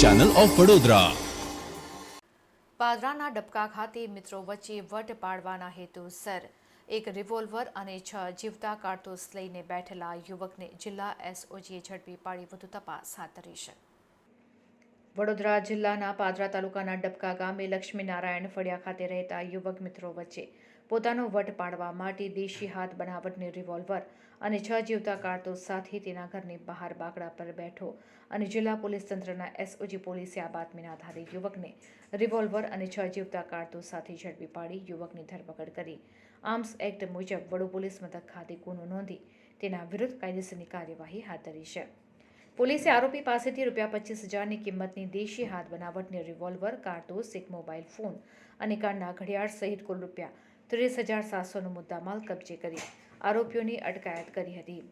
Channel of Vadodara પાદરાના ડબકા ખાતે મિત્રો વચ્ચે વટ પાડવાના હેતુસર એક રિવોલ્વર અને છ જીવતા કારતૂસ લઈને બેઠેલા યુવકને જિલ્લા એસઓજીએ ઝડપી પાડી વધુ તપાસ હાથ ધરી છે. વડોદરા જિલ્લાના પાદરા તાલુકાના ડબકા ગામે લક્ષ્મીનારાયણ ફળિયા ખાતે રહેતા યુવક મિત્રો વચ્ચે પોતાનો વટ પાડવા માટે દેશી હાથ બનાવટની રિવોલ્વર અને છ જીવતા કારતૂસ સાથે તેના ઘરની બહાર બાકડા પર બેઠો અને જિલ્લા પોલીસ તંત્રના એસઓજી પોલીસે આ બાતમીના આધારે યુવકને રિવોલ્વર અને છ જીવતા કારતૂસ સાથે ઝડપી પાડી યુવકની ધરપકડ કરી. આર્મ્સ એક્ટ મુજબ વડો પોલીસ મથક ખાતે ગુનો નોંધી તેના વિરુદ્ધ કાયદેસરની કાર્યવાહી હાથ ધરી છે. પોલીસે આરોપી પાસેથી રૂપિયા પચીસ હજારની કિંમતની દેશી હાથ બનાવટની રિવોલ્વર કારતૂસ, એક મોબાઈલ ફોન અને કારના ઘડિયાળ સહિત કુલ રૂપિયા ત્રીસ હજાર સાતસોનો મુદ્દામાલ કબજે કરી. આરોપીઓની અટકાયત કરી હતી.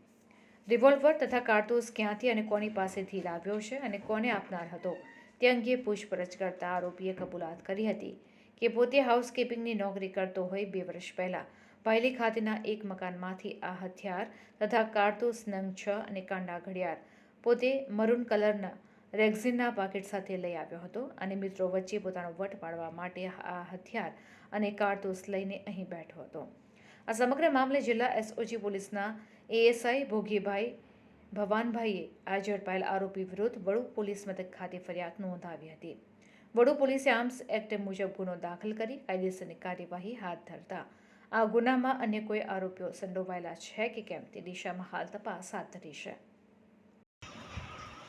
રિવોલ્વર તથા કારતૂસ ક્યાંથી અને કોની પાસેથી લાવ્યો છે અને કોને આપનાર હતો તે અંગે પૂછપરછ કરતા આરોપીએ કબૂલાત કરી હતી કે પોતે હાઉસકીપિંગની નોકરી કરતો હોય બે વર્ષ પહેલાં. પાયલી ખાતેના એક મકાનમાંથી આ હથિયાર તથા કારતૂસ નંગ છ અને કાંડા ઘડિયાળ પોતે મરૂન કલરના રેક્ઝિનના પાકેટ સાથે લઈ આવ્યો હતો અને મિત્રો વચ્ચે પોતાનો વટ પાડવા માટે આ હથિયાર અને કારતૂસ લઈને અહીં બેઠો હતો. આ સમગ્ર મામલે જિલ્લા એસઓજી પોલીસના એએસઆઈ ભોગીભાઈ ભવાનભાઈએ આ ઝડપાયેલ આરોપી વિરુદ્ધ વડુ પોલીસ મથક ખાતે ફરિયાદ નોંધાવી હતી. વડુ પોલીસે આર્મ્સ એક્ટ મુજબ ગુનો દાખલ કરી કાયદેસરની કાર્યવાહી હાથ ધરતા આ ગુનામાં અન્ય કોઈ આરોપીઓ સંડોવાયેલા છે કે કેમ તે દિશામાં હાલ તપાસ હાથ ધરી છે.